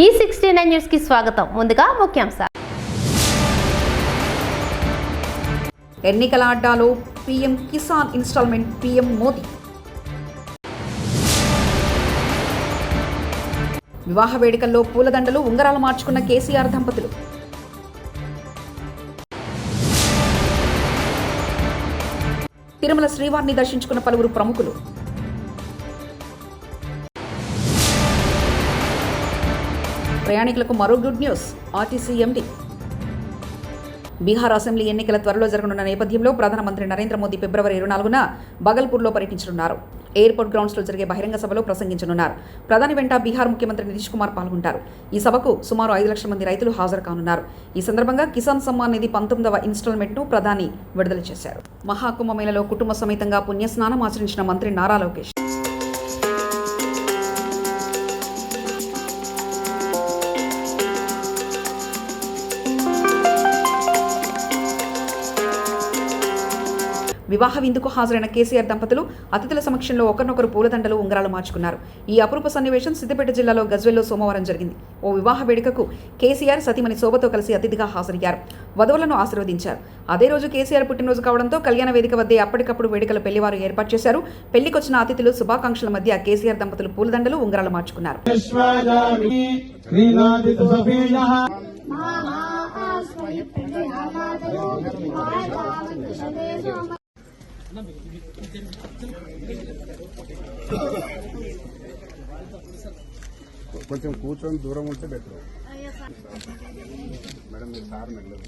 ఈ sixty nine న్యూస్కి స్వాగతం. ముందుగా ముఖ్యాంశాలు. ఎన్నికల అడ్డాలో PM Kisan instalment PM Modi. వివాహ వేడుకల్లో పూలదండలు ఉంగరాలు మార్చుకున్న కేసీఆర్ దంపతులు. తిరుమల శ్రీవారిని దర్శించుకున్న పలువురు ప్రముఖులు. ప్రయాణికులకు మరో good news. RTC MD Bihar assembly ఎన్నికల త్వరలో జరగనున్న నేపథ్యంలో ప్రధానమంత్రి నరేంద్ర మోదీ ఫిబ్రవరి ఇరవై నాలుగున బగల్పూర్లో పర్యటించనున్నారు. ఎయిర్పోర్ట్ గ్రౌండ్స్లో జరిగే బహిరంగ సభలో ప్రసంగించనున్నారు. ప్రధాని వెంట బీహార్ ముఖ్యమంత్రి నితీష్ కుమార్ పాల్గొంటారు. ఈ సభకు సుమారు ఐదు లక్షల మంది రైతులు హాజరు కానున్నారు. ఈ సందర్భంగా కిసాన్ సమ్మాన్ నిధి పంతొమ్మిదవ ఇన్స్టాల్మెంట్ను ప్రధాని విడుదల చేశారు. మహాకుంభమేళలో కుటుంబ సమేతంగా పుణ్యస్నానం ఆచరించిన మంత్రి నారా లోకేష్. వివాహ విందుకు హాజరైన కేసీఆర్ దంపతులు అతిథుల సమక్షంలో ఒకరినొకరు పూలదండలు ఉంగరాలు మార్చుకున్నారు. ఈ అపరూప సన్నివేశం సిద్దిపేట జిల్లాలో గజ్వెల్లో సోమవారం జరిగింది. ఓ వివాహ వేడుకకు కేసీఆర్ సతీమణి శోభతో కలిసి అతిథిగా హాజరయ్యారు. వధువులను ఆశీర్వదించారు. అదే రోజు కేసీఆర్ పుట్టినరోజు కావడంతో కళ్యాణ వేదిక వద్దే అప్పటికప్పుడు వేడుకల పెళ్ళివారు ఏర్పాటు చేశారు. పెళ్ళికొచ్చిన అతిథులు శుభాకాంక్షల మధ్య కేసీఆర్ దంపతులు పూలదండలు ఉంగరాలు మార్చుకున్నారు. కొంచెం కూర్చొని దూరం ఉంటే బెటర్ మేడం మీరు సార్ మెల్లదు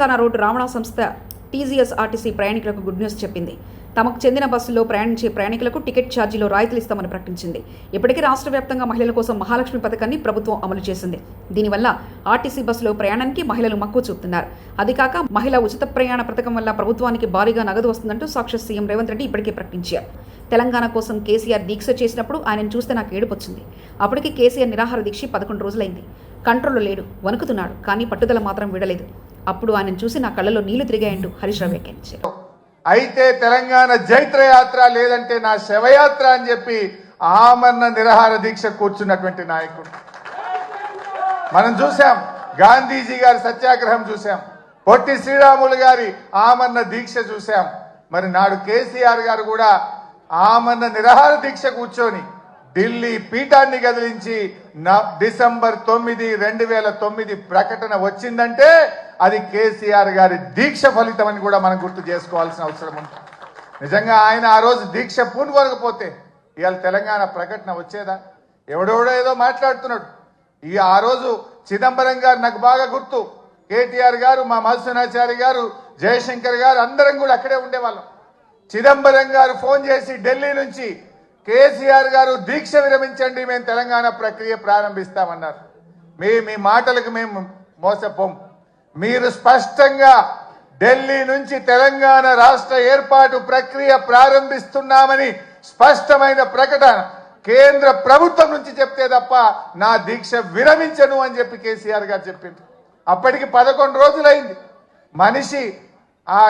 తెలంగాణ రోడ్డు రవాణా సంస్థ టీజీఎస్ ఆర్టీసీ ప్రయాణికులకు గుడ్ న్యూస్ చెప్పింది. తమకు చెందిన బస్సుల్లో ప్రయాణించే ప్రయాణికులకు టికెట్ ఛార్జీలో రాయితీలు ఇస్తామని ప్రకటించింది. ఇప్పటికే రాష్ట్ర వ్యాప్తంగా మహిళల కోసం మహాలక్ష్మి పథకాన్ని ప్రభుత్వం అమలు చేసింది. దీనివల్ల ఆర్టీసీ బస్సులో ప్రయాణానికి మహిళలు మక్కువ చూపుతున్నారు. అది కాక మహిళ ఉచిత ప్రయాణ పథకం వల్ల ప్రభుత్వానికి భారీగా నగదు వస్తుందంటూ సాక్షి సీఎం రేవంత్ రెడ్డి ఇప్పటికే ప్రకటించారు. తెలంగాణ కోసం కేసీఆర్ దీక్ష చేసినప్పుడు ఆయనను చూస్తే నాకు ఏడుపొచ్చింది అప్పటికి కేసీఆర్ నిరాహార దీక్ష పదకొండు రోజులైంది. కంట్రోల్లో లేడు వణుకుతున్నాడు కానీ పట్టుదల మాత్రం విడలేదు. అప్పుడు ఆయన చూసి నా కళ్ళలో నీళ్ళు తిరిగాయండు హరీష్ రావు వ్యాఖ్యానించారు. అయితే తెలంగాణ జైత్ర యాత్ర లేదంటే నా శవయాత్ర అని చెప్పి ఆమరణ నిరహార దీక్ష కూర్చున్నటువంటి నాయకుడు. మనం చూసాం గాంధీజీ గారి సత్యాగ్రహం చూసాం పొట్టి శ్రీరాములు గారి ఆమరణ దీక్ష చూసాం మరి నాడు కేసీఆర్ గారు కూడా ఆమరణ నిరహార దీక్ష కూర్చొని ఢిల్లీ పీఠాన్ని కదిలించి డిసెంబర్ తొమ్మిది రెండు వేల తొమ్మిది ప్రకటన వచ్చిందంటే అది కేసీఆర్ గారి దీక్ష ఫలితం అని కూడా మనం గుర్తు చేసుకోవాల్సిన అవసరం ఉంది నిజంగా ఆయన ఆ రోజు దీక్ష పూనుకోకపోతే ఇవాళ తెలంగాణ ప్రకటన వచ్చేదా? ఎవడెవడో ఏదో మాట్లాడుతున్నాడు. ఈ ఆ రోజు చిదంబరం గారు నాకు బాగా గుర్తు. కేటీఆర్ గారు మా మధుసూనాచారి గారు జయశంకర్ గారు అందరం కూడా అక్కడే ఉండేవాళ్ళం. చిదంబరం గారు ఫోన్ చేసి ఢిల్లీ నుంచి కేసీఆర్ గారు దీక్ష విరమించండి మేము తెలంగాణ ప్రక్రియ ప్రారంభిస్తామన్నారు. మీ మీ మాటలకు మేము మోసపోము మీరు స్పష్టంగా ఢిల్లీ నుంచి తెలంగాణ రాష్ట్ర ఏర్పాటు ప్రక్రియ ప్రారంభిస్తున్నామని స్పష్టమైన ప్రకటన కేంద్ర ప్రభుత్వం నుంచి చెప్తే తప్ప నా దీక్ష విరమించను అని చెప్పి కేసీఆర్ గారు చెప్పింది అప్పటికి పదకొండు రోజులైంది. మనిషి ఆ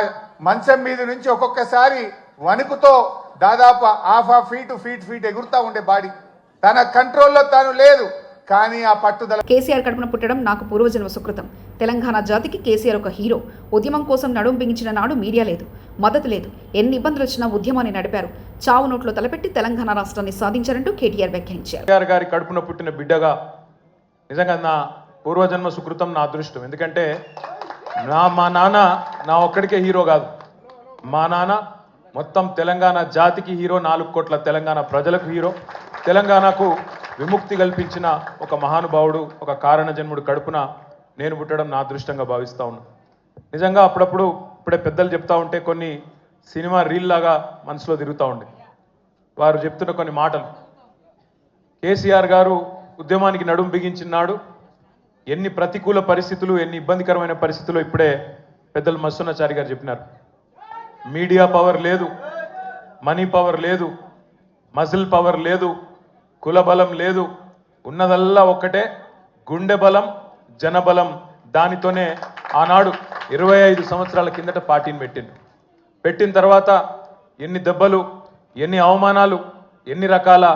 మంచం మీద నుంచి ఒక్కొక్కసారి వణుకుతో దాదాపు half half feet feet feet ఎగురుతా ఉండే బాడీ. తన కంట్రోల్లో తాను లేదు. కానీ ఆ పట్టుదల కేసీఆర్ కడుపున పుట్టడం నాకు పూర్వజన్మ సుకృతం. తెలంగాణ జాతికి కేసీఆర్ ఒక హీరో. ఉద్యమం కోసం నడుం బిగించిన నాడు మీడియా లేదు మద్దతు లేదు. ఎన్ని ఇబ్బందులు వచ్చినా ఉద్యమాన్ని నడిపారు. చావు నోట్లో తలపెట్టి తెలంగాణ రాష్ట్రాన్ని సాధించారంటూ కేటీఆర్ వ్యాఖ్యానించారు. కేఆర్ గారి కడుపున పుట్టిన బిడ్డగా నిజంగా నా పూర్వజన్మ సుకృతం నా అదృష్టం. ఎందుకంటే నా మా నాన్న నా ఒక్కడికే హీరో కాదు. మా నాన్న మొత్తం తెలంగాణ జాతికి హీరో నాలుగు కోట్ల తెలంగాణ ప్రజలకు హీరో. తెలంగాణకు విముక్తి కల్పించిన ఒక మహానుభావుడు ఒక కారణ జన్ముడు కడుపున నేను పుట్టడం నా అదృష్టంగా భావిస్తా ఉన్నాను నిజంగా అప్పుడప్పుడు ఇప్పుడే పెద్దలు చెప్తా ఉంటే కొన్ని సినిమా రీల్ లాగా మనసులో తిరుగుతూ ఉండే. వారు చెప్తున్న కొన్ని మాటలు. కేసీఆర్ గారు ఉద్యమానికి నడుం బిగించినాడు ఎన్ని ప్రతికూల పరిస్థితులు ఎన్ని ఇబ్బందికరమైన పరిస్థితులు ఇప్పుడే పెద్దలు మస్సున్నాచారి గారు చెప్పినారు. మీడియా పవర్ లేదు మనీ పవర్ లేదు మజిల్ పవర్ లేదు కుల బలం లేదు. ఉన్నదల్లా ఒక్కటే. గుండె బలం జనబలం దానితోనే ఆనాడు ఇరవై ఐదు సంవత్సరాల కిందట పార్టీని పెట్టిండు పెట్టిన తర్వాత ఎన్ని దెబ్బలు ఎన్ని అవమానాలు ఎన్ని రకాల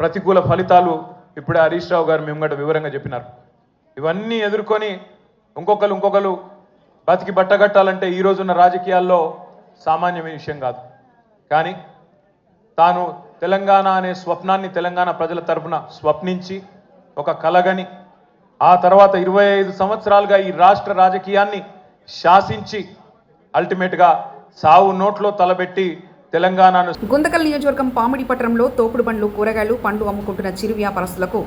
ప్రతికూల ఫలితాలు ఇప్పుడే హరీష్ రావు గారు మేము వివరంగా చెప్పినారు. ఇవన్నీ ఎదుర్కొని ఇంకొకరు ఇంకొకరు బతికి బట్టగట్టాలంటే ఈ రోజున్న రాజకీయాల్లో సామాన్యమైన విషయం కాదు. కానీ తాను తెలంగాణ అనే స్వప్నాన్ని తెలంగాణ ప్రజల తరపున స్వప్నించి ఒక కలగని ఆ తర్వాత ఇరవై ఐదు సంవత్సరాలుగా ఈ రాష్ట్ర రాజకీయాన్ని శాసించి అల్టిమేట్గా సావు నోట్లో తలబెట్టి తెలంగాణను గుంతకల్ నియోజకవర్గం పామిడి పట్టణంలో తోపుడు బండ్లు కూరగాయలు పండ్లు అమ్ముకుంటున్న చిరు వ్యాపారస్తులకు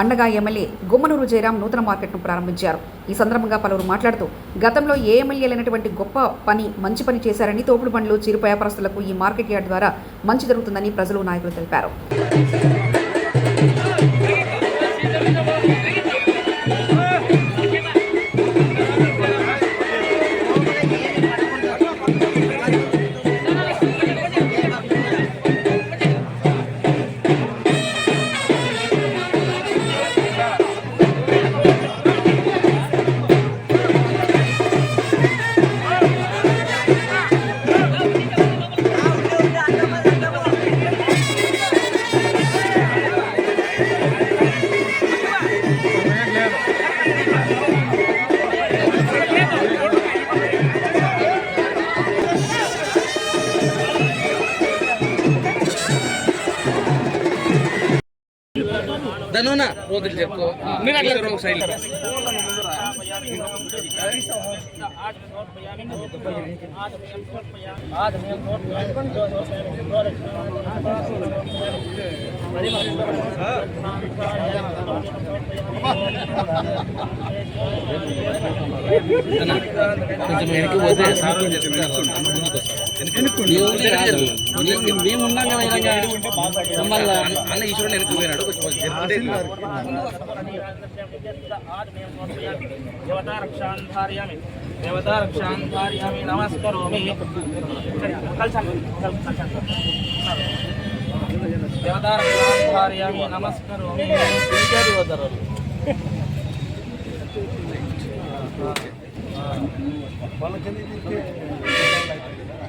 అండగా ఎమ్మెల్యే గుమ్మనూరు జయరాం నూతన మార్కెట్ను ప్రారంభించారు. ఈ సందర్భంగా పలువురు మాట్లాడుతూ గతంలో ఏ ఎమ్మెల్యేలైనటువంటి గొప్ప పని మంచి పని చేశారని తోపుడు పండ్లు చిరు వ్యాపారస్తులకు ఈ మార్కెట్ యార్డ్ ద్వారా మంచి జరుగుతుందని ప్రజలు నాయకులు తెలిపారు. మీరు అట్లా ఒక సైడ్ కొంచెం వెనక్కి పోతే సార్లు చెప్తారు మేము ఉన్నాం కదా ఇలాగా. మమ్మల్ని అన్న ఈశ్వరుడు వెనక్కి పోయినాడు కొంచెం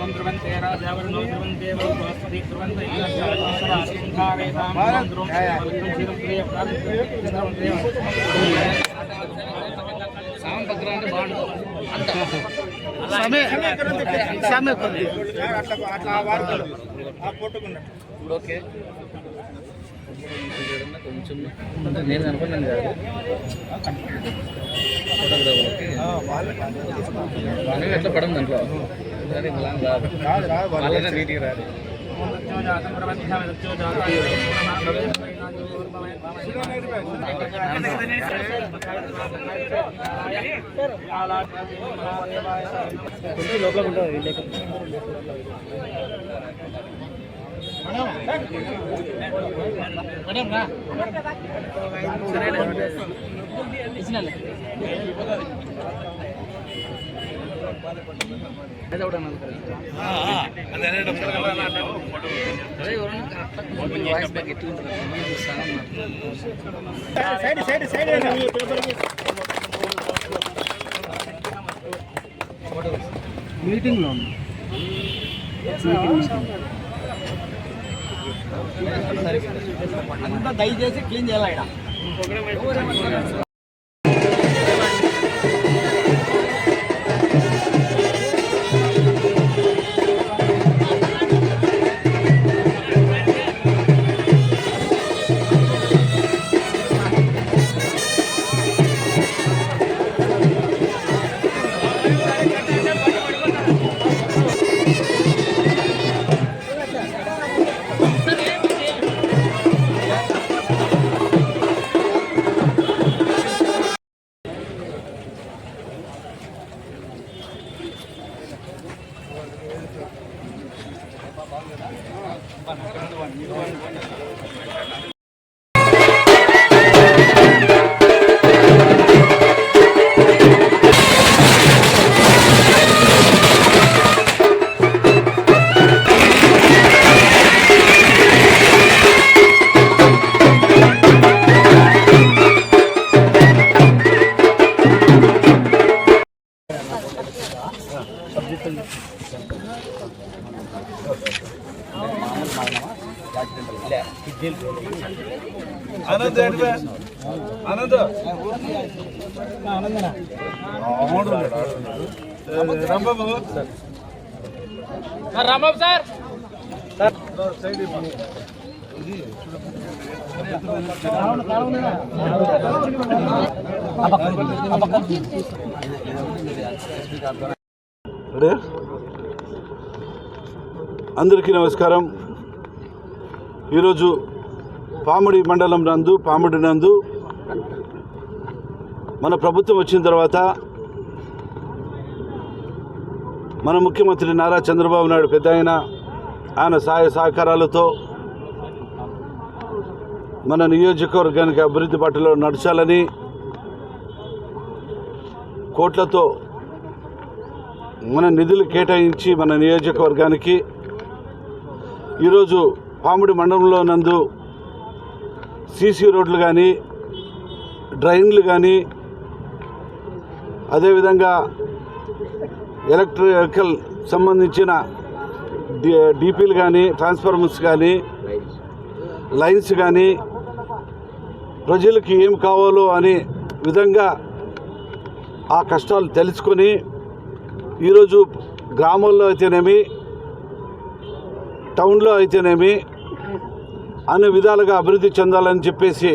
ఓం ధ్రువంతే రాజావరుణో ధ్రువంతే బృహస్పతి ధ్రువంతే సామం పక్కన అంటే బాగుంటుంది ఓకే కొంచెం నేను అనుకున్నాను కాదు ఫోటోగ్రాఫర్కి వాళ్ళకి ఎట్లా పడం దాంట్లో కానీ ఇలా రాదు వాళ్ళనే నీట్గా రాదు అదే ఎవరన్నా వాయిస్ బ్యాక్ ఎట్లా ఉంటుంది అంతా దయచేసి క్లీన్ చేయాలి ఇక్కడ O programa. సార్. అందరికీ నమస్కారం. ఈరోజు పామిడి మండలం నందు పాముడి నందు మన ప్రభుత్వం వచ్చిన తర్వాత మన ముఖ్యమంత్రి నారా చంద్రబాబు నాయుడు పెద్ద ఆయన ఆయన సహాయ సహకారాలతో మన నియోజకవర్గానికి అభివృద్ధి పట్టలో నడచాలని కోట్లతో మన నిధులు కేటాయించి మన నియోజకవర్గానికి ఈరోజు పాముడి మండలంలో నందు సీసీ రోడ్లు కానీ డ్రైన్లు కానీ అదేవిధంగా ఎలక్ట్రికల్ సంబంధించిన డి డిపిలు కానీ ట్రాన్స్ఫార్మర్స్ కానీ లైన్స్ కానీ ప్రజలకి ఏం కావాలో అనే విధంగా ఆ కష్టాలు తెలుసుకొని ఈరోజు గ్రామాల్లో అయితేనేమి టౌన్లో అయితేనేమి అన్ని విధాలుగా అభివృద్ధి చెందాలని చెప్పేసి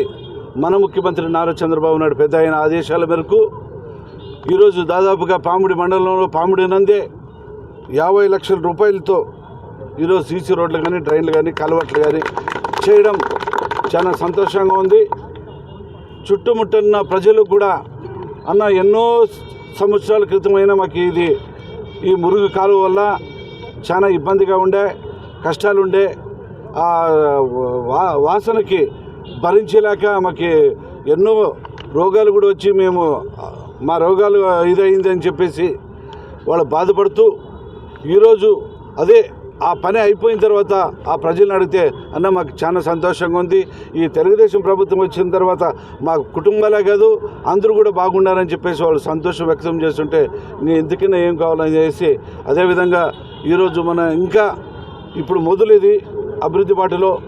మన ముఖ్యమంత్రి నారా చంద్రబాబు నాయుడు పెద్ద ఆయన ఆదేశాల మేరకు ఈరోజు దాదాపుగా పాముడి మండలంలో పాముడి నందే. యాభై లక్షల రూపాయలతో ఈరోజు సీసీ రోడ్లు కానీ ట్రైన్లు కానీ కలవట్లు కానీ చేయడం చాలా సంతోషంగా ఉంది. చుట్టుముట్టున్న ప్రజలు కూడా అన్న ఎన్నో సంవత్సరాల క్రితమైన మాకు ఇది ఈ మురుగు కాలువ వల్ల చాలా ఇబ్బందిగా ఉండే కష్టాలు ఉండే ఆ వా వాసనకి భరించలేక మాకు ఎన్నో రోగాలు కూడా వచ్చి మేము మా రోగాలు ఇదైందని చెప్పేసి వాళ్ళు బాధపడుతూ ఈరోజు అదే ఆ పని అయిపోయిన తర్వాత ఆ ప్రజలను అడిగితే అన్న మాకు చాలా సంతోషంగా ఉంది. ఈ తెలుగుదేశం ప్రభుత్వం వచ్చిన తర్వాత మా కుటుంబాలే కాదు అందరూ కూడా బాగున్నారని చెప్పేసి వాళ్ళు సంతోషం వ్యక్తం చేస్తుంటే నీ ఎందుకైనా ఏం కావాలని చేసి అదేవిధంగా ఈరోజు మన ఇంకా ఇప్పుడు మొదలుది అభివృద్ధి బాటలో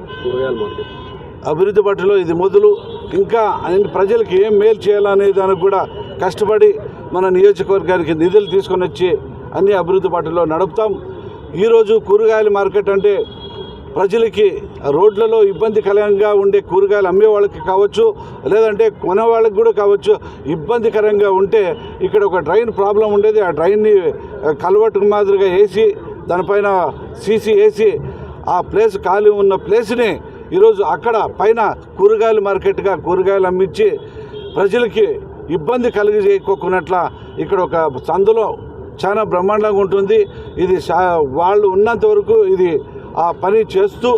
అభివృద్ధి బాటలో ఇది మొదలు. ఇంకా అన్ని ప్రజలకు ఏం మేలు చేయాలనే దానికి కూడా కష్టపడి మన నియోజకవర్గానికి నిధులు తీసుకొని వచ్చి అన్ని అభివృద్ధి పాటల్లో నడుపుతాం. ఈరోజు కూరగాయల మార్కెట్ అంటే ప్రజలకి రోడ్లలో ఇబ్బందికరంగా ఉండే కూరగాయలు అమ్మే వాళ్ళకి కావచ్చు లేదంటే కొనే వాళ్ళకి కూడా కావచ్చు ఇబ్బందికరంగా ఉంటే ఇక్కడ ఒక డ్రైన్ ప్రాబ్లం ఉండేది. ఆ డ్రైన్ని కలవట్టు మాదిరిగా వేసి దానిపైన సీసీ వేసి ఆ ప్లేస్ ఖాళీ ఉన్న ప్లేస్ని ఈరోజు అక్కడ పైన కూరగాయల మార్కెట్గా కూరగాయలు అమ్మించి ప్రజలకి ఇబ్బంది కలిగజేయకోకున్నట్ల ఇక్కడ ఒక సందులో చాలా బ్రహ్మాండంగా ఉంటుంది. ఇది వాళ్ళు ఉన్నంత వరకు ఇది ఆ పని చేస్తూ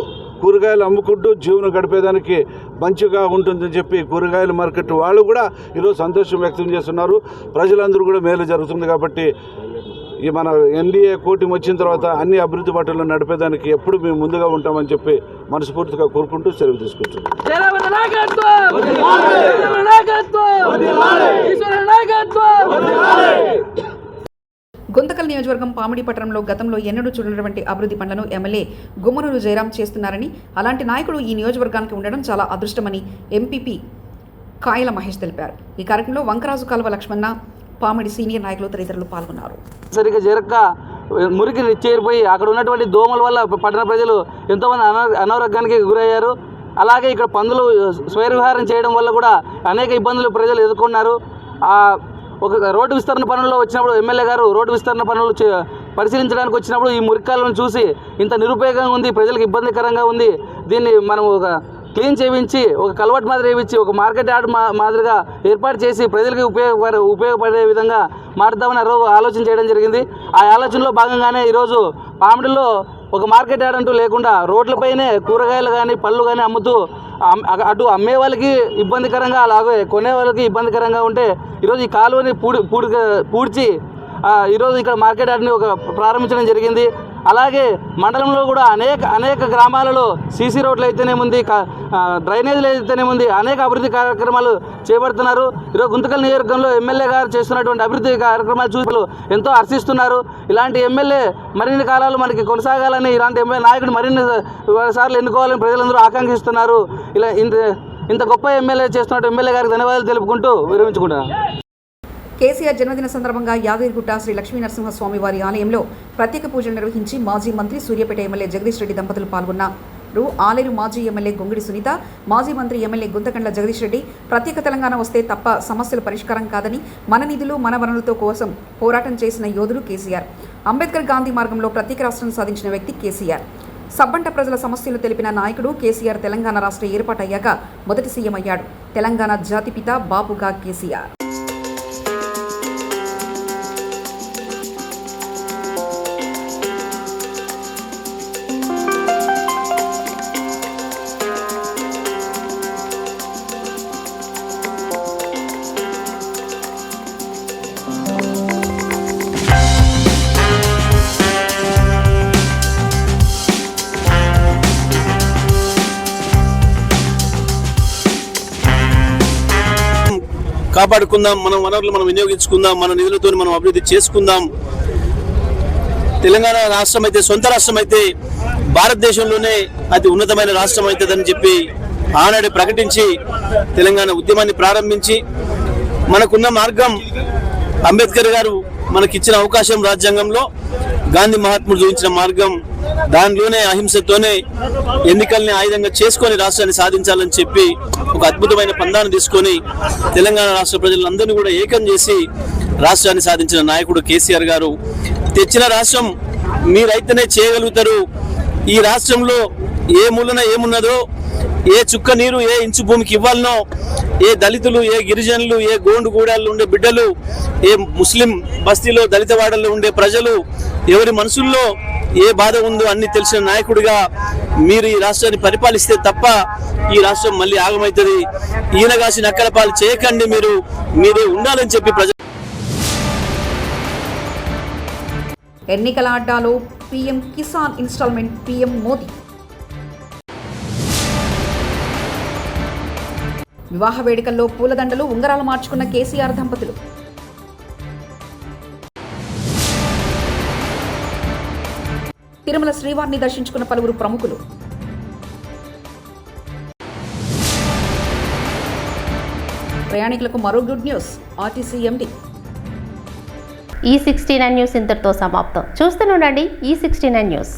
కూరగాయలు అమ్ముకుంటూ జీవనం గడిపేదానికి మంచిగా ఉంటుందని చెప్పి కూరగాయల మార్కెట్ వాళ్ళు కూడా ఈరోజు సంతోషం వ్యక్తం చేస్తున్నారు. ప్రజలందరూ కూడా మేలు జరుగుతుంది కాబట్టి ఈ మన ఎన్డీఏ కూటమి వచ్చిన తర్వాత అన్ని అభివృద్ధి బాటల్లో నడిపేదానికి ఎప్పుడు మేము ముందుగా ఉంటామని చెప్పి మనస్ఫూర్తిగా కోరుకుంటూ సెలవు తీసుకుంటున్నాం గుంతకల్ నియోజకవర్గం పామిడి పట్టణంలో గతంలో ఎన్నడూ చూడనటువంటి అభివృద్ధి పనులను ఎమ్మెల్యే గుమ్మనూరు జయరాం చేస్తున్నారని అలాంటి నాయకుడు ఈ నియోజకవర్గానికి ఉండడం చాలా అదృష్టమని ఎంపీపీ కాయల మహేష్ తెలిపారు. ఈ కార్యక్రమంలో వంకరాజు కాలువ లక్ష్మణ పామిడి సీనియర్ నాయకులు తదితరులు పాల్గొన్నారు. సరిగ్గా జరగక మురికి చేరిపోయి అక్కడ ఉన్నటువంటి దోమల వల్ల పట్టణ ప్రజలు ఎంతోమంది అనారోగ్యానికి గురయ్యారు. అలాగే ఇక్కడ పందులు స్వైర విహారం చేయడం వల్ల కూడా అనేక ఇబ్బందులు ప్రజలు ఎదుర్కొన్నారు. ఒక రోడ్డు విస్తరణ పనుల్లో వచ్చినప్పుడు ఎమ్మెల్యే గారు రోడ్డు విస్తరణ పనులు పరిశీలించడానికి వచ్చినప్పుడు ఈ మురికాలను చూసి ఇంత నిరుపయోగంగా ఉంది ప్రజలకు ఇబ్బందికరంగా ఉంది. దీన్ని మనం ఒక క్లీన్ చేయించి ఒక కలవట్ మాదిరి వేయించి ఒక మార్కెట్ యార్డ్ మా మాదిరిగా ఏర్పాటు చేసి ప్రజలకు ఉపయోగపడే ఉపయోగపడే విధంగా మారుద్దామని ఆ రోజు ఆలోచన చేయడం జరిగింది. ఆ ఆలోచనలో భాగంగానే ఈరోజు పామిడిలో ఒక మార్కెట్ యార్డ్ అంటూ లేకుండా రోడ్లపైనే కూరగాయలు కానీ పళ్ళు కానీ అమ్ముతూ అటు అమ్మే వాళ్ళకి ఇబ్బందికరంగా అలాగే కొనే వాళ్ళకి ఇబ్బందికరంగా ఉంటే ఈరోజు ఈ కాలువని పూడి పూడి పూడ్చి ఈరోజు ఇక్కడ మార్కెట్ యార్డ్ని ఒక ప్రారంభించడం జరిగింది. అలాగే మండలంలో కూడా అనేక అనేక గ్రామాలలో సీసీ రోడ్లు అయితేనేముంది ఉంది డ్రైనేజీలు డ్రైనేజీలు అయితేనేముంది అనేక అభివృద్ధి కార్యక్రమాలు చేపడుతున్నారు. ఈరోజు గుంతకల్ నియోజకవర్గంలో ఎమ్మెల్యే గారు చేస్తున్నటువంటి అభివృద్ధి కార్యక్రమాలు చూసి ఎంతో హర్షిస్తున్నారు. ఇలాంటి ఎమ్మెల్యే మరిన్ని కాలాలు మనకి కొనసాగాలని ఇలాంటి ఎమ్మెల్యే నాయకుడు మరిన్ని సార్లు ఎన్నుకోవాలని ప్రజలందరూ ఆకాంక్షిస్తున్నారు. ఇలా ఇంత ఇంత గొప్ప ఎమ్మెల్యే చేస్తున్నట్టు ఎమ్మెల్యే గారికి ధన్యవాదాలు తెలుపుకుంటూ విరమించుకుంటున్నాను. కేసీఆర్ జన్మదిన సందర్భంగా యాదగిరిగుట్ట శ్రీ లక్ష్మీ నరసింహస్వామి వారి ఆలయంలో ప్రత్యేక పూజలు నిర్వహించి మాజీ మంత్రి సూర్యాపేట ఎమ్మెల్యే జగదీష్ రెడ్డి దంపతులు పాల్గొన్నారు ఆలేరు మాజీ ఎమ్మెల్యే గొంగిడి సునీత మాజీ మంత్రి ఎమ్మెల్యే గుంతకండ్ల జగదీష్ రెడ్డి ప్రత్యేక తెలంగాణ వస్తే తప్ప సమస్యలు పరిష్కారం కాదని మన నిధులు మన వనరులతో కోసం పోరాటం చేసిన యోధుడు కేసీఆర్. అంబేద్కర్ గాంధీ మార్గంలో ప్రత్యేక రాష్ట్రం సాధించిన వ్యక్తి కేసీఆర్. సబ్బంట ప్రజల సమస్యలు తెలిపిన నాయకుడు కేసీఆర్ తెలంగాణ రాష్ట్ర ఏర్పాటయ్యాక మొదటి సీఎం అయ్యాడు. తెలంగాణ జాతిపిత బాపుగా కేసీఆర్. కాపాడుకుందాం మన వనరులు మనం వినియోగించుకుందాం మన నిధులతో మనం అభివృద్ధి చేసుకుందాం. తెలంగాణ రాష్ట్రం అయితే సొంత రాష్ట్రం అయితే భారతదేశంలోనే అతి ఉన్నతమైన రాష్ట్రం అవుతుందని చెప్పి ఆనాడు ప్రకటించి తెలంగాణ ఉద్యమాన్ని ప్రారంభించి మనకున్న మార్గం అంబేద్కర్ గారు మనకిచ్చిన అవకాశం రాజ్యాంగంలో గాంధీ మహాత్ముడు చూపించిన మార్గం దానిలోనే అహింసతోనే ఎన్నికల్ని ఆయుధంగా చేసుకొని రాష్ట్రాన్ని సాధించాలని చెప్పి ఒక అద్భుతమైన పందాన్ని తీసుకొని తెలంగాణ రాష్ట్ర ప్రజలందరినీ కూడా ఏకం చేసి రాష్ట్రాన్ని సాధించిన నాయకుడు కేసీఆర్ గారు. తెచ్చిన రాష్ట్రం మీరైతేనే చేయగలుగుతారు. ఈ రాష్ట్రంలో ఏ మూలన ఏమున్నదో ఏ చుక్క నీరు ఏ ఇంచు భూమికి ఇవ్వాలనో ఏ దళితులు ఏ గిరిజనులు ఏ గోండు ఉండే బిడ్డలు ఏ ముస్లిం బస్తీలో దళిత వాడల్లో ఉండే ప్రజలు ఎవరి మనసుల్లో ఏ బాధ ఉందో అన్ని తెలిసిన నాయకుడిగా మీరు ఈ రాష్ట్రాన్ని పరిపాలిస్తే తప్ప ఈ రాష్ట్రం మళ్ళీ ఆగమవుతుంది ఈనగాసి నక్కలపాలు నక్కల పాలు చేయకండి మీరు మీరే ఉండాలని చెప్పి ప్రజలు ఎన్నికల అడ్డాలో PM Kisan instalment PM Modi. వివాహ వేడుకల్లో పూలదండలు ఉంగరాలు మార్చుకున్న కేసీఆర్ దంపతులు. తిరుమల శ్రీవారిని దర్శించుకున్న పలువురు ప్రముఖులు. ప్రయాణికులకు మరో గుడ్ న్యూస్ ఆర్టీసీ ఎండీ. ఈ సిక్స్టీ నైన్ న్యూస్ ఇంతటితో సమాప్తం. చూస్తూనే ఉండండి ఈ సిక్స్టీ నైన్ న్యూస్.